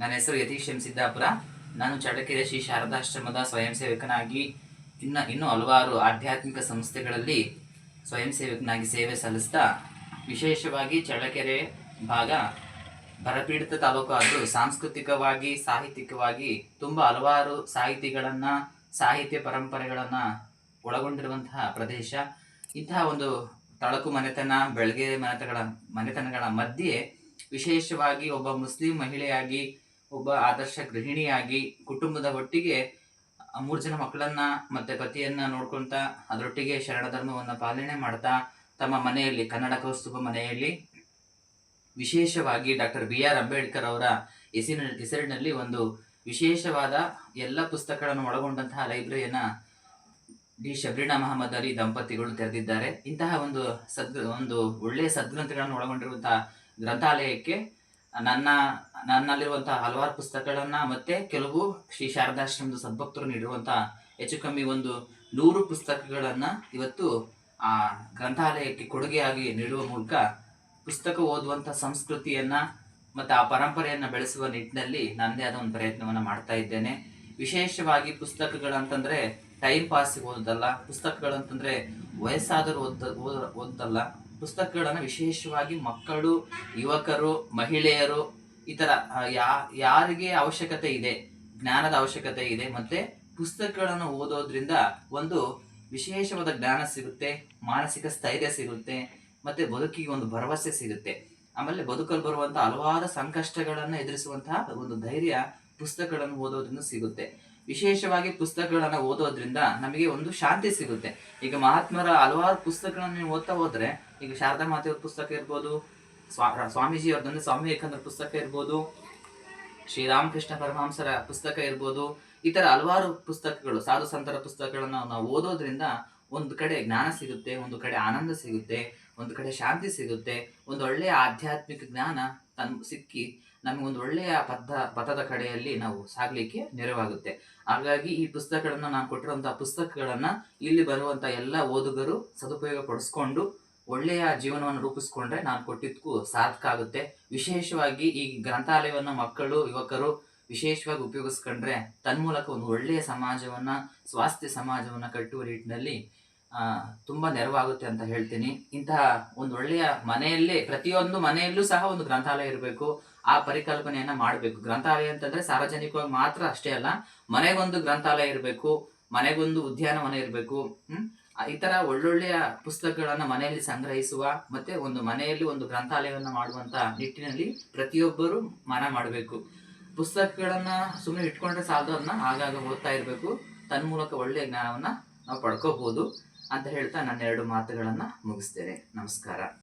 ನನ್ನ ಹೆಸರು ಯತೀಶ್ ಎಂ ಸಿದ್ದಾಪುರ. ನಾನು ಚಳ್ಳಕೆರೆ ಶ್ರೀ ಶಾರದಾಶ್ರಮದ ಸ್ವಯಂ ಸೇವಕನಾಗಿ ಇನ್ನ, ಇನ್ನೂ ಹಲವಾರು ಆಧ್ಯಾತ್ಮಿಕ ಸಂಸ್ಥೆಗಳಲ್ಲಿ ಸ್ವಯಂ ಸೇವಕನಾಗಿ ಸೇವೆ ಸಲ್ಲಿಸ್ತಾ, ವಿಶೇಷವಾಗಿ ಚಳ್ಳಕೆರೆ ಭಾಗ ಬರಪೀಡಿತ ತಾಲೂಕು ಆದರೂ ಸಾಂಸ್ಕೃತಿಕವಾಗಿ, ಸಾಹಿತ್ಯಿಕವಾಗಿ ತುಂಬ ಹಲವಾರು ಸಾಹಿತಿಗಳನ್ನು, ಸಾಹಿತ್ಯ ಪರಂಪರೆಗಳನ್ನು ಒಳಗೊಂಡಿರುವಂತಹ ಪ್ರದೇಶ. ಇಂತಹ ಒಂದು ತಳಕು ಮನೆತನ, ಬೆಳಗ್ಗೆ ಮನೆತಗಳ, ಮನೆತನಗಳ ಮಧ್ಯೆ ವಿಶೇಷವಾಗಿ ಒಬ್ಬ ಮುಸ್ಲಿಂ ಮಹಿಳೆಯಾಗಿ ಒಬ್ಬ ಆದರ್ಶ ಗೃಹಿಣಿಯಾಗಿ ಕುಟುಂಬದ ಒಟ್ಟಿಗೆ ಮೂರು ಜನ ಮಕ್ಕಳನ್ನ ಮತ್ತೆ ಪತಿಯನ್ನ ನೋಡ್ಕೊಳ್ತಾ ಅದರೊಟ್ಟಿಗೆ ಶರಣ ಧರ್ಮವನ್ನು ಪಾಲನೆ ಮಾಡ್ತಾ ತಮ್ಮ ಮನೆಯಲ್ಲಿ, ಕನ್ನಡ ಕೌಸ್ತುಭ ಮನೆಯಲ್ಲಿ ವಿಶೇಷವಾಗಿ ಡಾಕ್ಟರ್ ಬಿ ಆರ್ ಅಂಬೇಡ್ಕರ್ ಅವರ ಹೆಸರಿನ ಹೆಸರಿನಲ್ಲಿ ಒಂದು ವಿಶೇಷವಾದ ಎಲ್ಲ ಪುಸ್ತಕಗಳನ್ನು ಒಳಗೊಂಡಂತಹ ಲೈಬ್ರರಿಯನ್ನ ಡಿ. ಶಬ್ರೀನಾ ಮಹಮ್ಮದ್ ಅಲಿ ದಂಪತಿಗಳು ತೆರೆದಿದ್ದಾರೆ. ಇಂತಹ ಒಂದು ಸದ್ ಒಂದು ಒಳ್ಳೆಯ ಸದ್ಗ್ರಂಥಗಳನ್ನು ಒಳಗೊಂಡಿರುವಂತಹ ಗ್ರಂಥಾಲಯಕ್ಕೆ ನನ್ನ, ನನ್ನಲ್ಲಿರುವಂತಹ ಹಲವಾರು ಪುಸ್ತಕಗಳನ್ನ ಮತ್ತೆ ಕೆಲವು ಶ್ರೀ ಶಾರದಾಶ್ರಮದ ಸದ್ಭಕ್ತರು ನೀಡಿರುವಂತಹ ಹೆಚ್ಚು ಕಮ್ಮಿ ಒಂದು ನೂರು ಪುಸ್ತಕಗಳನ್ನ ಇವತ್ತು ಆ ಗ್ರಂಥಾಲಯಕ್ಕೆ ಕೊಡುಗೆಯಾಗಿ ನೀಡುವ ಮೂಲಕ ಪುಸ್ತಕ ಓದುವಂತ ಸಂಸ್ಕೃತಿಯನ್ನ ಮತ್ತೆ ಆ ಪರಂಪರೆಯನ್ನ ಬೆಳೆಸುವ ನಿಟ್ಟಿನಲ್ಲಿ ನನ್ನದೇ ಆದ ಒಂದು ಪ್ರಯತ್ನವನ್ನ ಮಾಡ್ತಾ ಇದ್ದೇನೆ. ವಿಶೇಷವಾಗಿ ಪುಸ್ತಕಗಳಂತಂದ್ರೆ ಟೈಮ್ ಪಾಸ್ ಓದೋದಲ್ಲ, ಪುಸ್ತಕಗಳಂತಂದ್ರೆ ವಯಸ್ಸಾದರೂ ಓದ್ ಓದ- ಓದಲ್ಲ ಪುಸ್ತಕಗಳನ್ನ ವಿಶೇಷವಾಗಿ ಮಕ್ಕಳು, ಯುವಕರು, ಮಹಿಳೆಯರು ಈ ತರ ಯಾ, ಯಾರಿಗೆ ಅವಶ್ಯಕತೆ ಇದೆ, ಜ್ಞಾನದ ಅವಶ್ಯಕತೆ ಇದೆ, ಮತ್ತು ಪುಸ್ತಕಗಳನ್ನು ಓದೋದ್ರಿಂದ ಒಂದು ವಿಶೇಷವಾದ ಜ್ಞಾನ ಸಿಗುತ್ತೆ, ಮಾನಸಿಕ ಸ್ಥೈರ್ಯ ಸಿಗುತ್ತೆ, ಮತ್ತು ಬದುಕಿಗೆ ಒಂದು ಭರವಸೆ ಸಿಗುತ್ತೆ. ಆಮೇಲೆ ಬದುಕಲ್ಲಿ ಬರುವಂಥ ಹಲವಾರು ಸಂಕಷ್ಟಗಳನ್ನು ಎದುರಿಸುವಂತಹ ಒಂದು ಧೈರ್ಯ ಪುಸ್ತಕಗಳನ್ನು ಓದೋದ್ರಿಂದ ಸಿಗುತ್ತೆ. ವಿಶೇಷವಾಗಿ ಪುಸ್ತಕಗಳನ್ನು ಓದೋದ್ರಿಂದ ನಮಗೆ ಒಂದು ಶಾಂತಿ ಸಿಗುತ್ತೆ. ಈಗ ಮಹಾತ್ಮರ ಹಲವಾರು ಪುಸ್ತಕಗಳನ್ನು ನೀವು ಓದ್ತಾ ಹೋದ್ರೆ, ಈಗ ಶಾರದಾ ಮಾತೆಯವ್ರ ಪುಸ್ತಕ ಇರ್ಬೋದು, ಸ್ವಾ ಸ್ವಾಮೀಜಿ ಅವ್ರದ್ದು ಸ್ವಾಮಿ ವಿವೇಕಾನಂದರ ಪುಸ್ತಕ ಇರ್ಬೋದು, ಶ್ರೀರಾಮಕೃಷ್ಣ ಪರಮಹಂಸರ ಪುಸ್ತಕ ಇರ್ಬೋದು, ಈ ಥರ ಹಲವಾರು ಪುಸ್ತಕಗಳು ಸಾಧು ಸಂತರ ಪುಸ್ತಕಗಳನ್ನು ನಾವು ಓದೋದ್ರಿಂದ ಒಂದು ಕಡೆ ಜ್ಞಾನ ಸಿಗುತ್ತೆ, ಒಂದು ಕಡೆ ಆನಂದ ಸಿಗುತ್ತೆ. ಒಂದು ಕಡೆ ಶಾಂತಿ ಸಿಗುತ್ತೆ, ಒಂದು ಒಳ್ಳೆಯ ಆಧ್ಯಾತ್ಮಿಕ ಜ್ಞಾನ ತನ್, ಸಿಕ್ಕಿ ನಮಗೆ ಒಂದು ಒಳ್ಳೆಯ ಪಥ ಪಥದ ಕಡೆಯಲ್ಲಿ ನಾವು ಸಾಗಲಿಕ್ಕೆ ನೆರವಾಗುತ್ತೆ. ಹಾಗಾಗಿ ಈ ಪುಸ್ತಕಗಳನ್ನು ನಾನು ಕೊಟ್ಟಿರುವಂತಹ ಪುಸ್ತಕಗಳನ್ನು ಇಲ್ಲಿ ಬರುವಂಥ ಎಲ್ಲ ಓದುಗರು ಸದುಪಯೋಗ ಪಡಿಸ್ಕೊಂಡು ಒಳ್ಳೆಯ ಜೀವನವನ್ನು ರೂಪಿಸ್ಕೊಂಡ್ರೆ ನಾನು ಕೊಟ್ಟಿದ್ದಕ್ಕೂ ಸಾರ್ಥಕ ಆಗುತ್ತೆ. ವಿಶೇಷವಾಗಿ ಈ ಗ್ರಂಥಾಲಯವನ್ನು ಮಕ್ಕಳು, ಯುವಕರು ವಿಶೇಷವಾಗಿ ಉಪಯೋಗಿಸ್ಕೊಂಡ್ರೆ ತನ್ಮೂಲಕ ಒಂದು ಒಳ್ಳೆಯ ಸಮಾಜವನ್ನ, ಸ್ವಾಸ್ಥ್ಯ ಸಮಾಜವನ್ನ ಕಟ್ಟುವ ನಿಟ್ಟಿನಲ್ಲಿ ತುಂಬಾ ನೆರವಾಗುತ್ತೆ ಅಂತ ಹೇಳ್ತೀನಿ. ಇಂತಹ ಒಂದು ಒಳ್ಳೆಯ ಮನೆಯಲ್ಲೇ, ಪ್ರತಿಯೊಂದು ಮನೆಯಲ್ಲೂ ಸಹ ಒಂದು ಗ್ರಂಥಾಲಯ ಇರಬೇಕು. ಆ ಪರಿಕಲ್ಪನೆಯನ್ನ ಮಾಡಬೇಕು. ಗ್ರಂಥಾಲಯ ಅಂತಂದ್ರೆ ಸಾರ್ವಜನಿಕವಾಗಿ ಮಾತ್ರ ಅಷ್ಟೇ ಅಲ್ಲ, ಮನೆಗೊಂದು ಗ್ರಂಥಾಲಯ ಇರಬೇಕು, ಮನೆಗೊಂದು ಉದ್ಯಾನವನ ಇರಬೇಕು ಈ ತರ ಒಳ್ಳೊಳ್ಳೆಯ ಪುಸ್ತಕಗಳನ್ನ ಮನೆಯಲ್ಲಿ ಸಂಗ್ರಹಿಸುವ ಮತ್ತೆ ಒಂದು ಮನೆಯಲ್ಲಿ ಒಂದು ಗ್ರಂಥಾಲಯವನ್ನ ಮಾಡುವಂತ ನಿಟ್ಟಿನಲ್ಲಿ ಪ್ರತಿಯೊಬ್ಬರು ಮನ ಮಾಡಬೇಕು. ಪುಸ್ತಕಗಳನ್ನ ಸುಮ್ಮನೆ ಇಟ್ಕೊಂಡ್ರೆ ಸಾಲದು ಅದನ್ನ ಆಗಾಗ ಓದ್ತಾ ಇರಬೇಕು. ತನ್ಮೂಲಕ ಒಳ್ಳೆಯ ಜ್ಞಾನವನ್ನ ನಾವು ಪಡ್ಕೋಬೋದು ಅಂತ ಹೇಳ್ತಾ ನನ್ನ ಎರಡು ಮಾತುಗಳನ್ನು ಮುಗಿಸ್ತೇನೆ. ನಮಸ್ಕಾರ.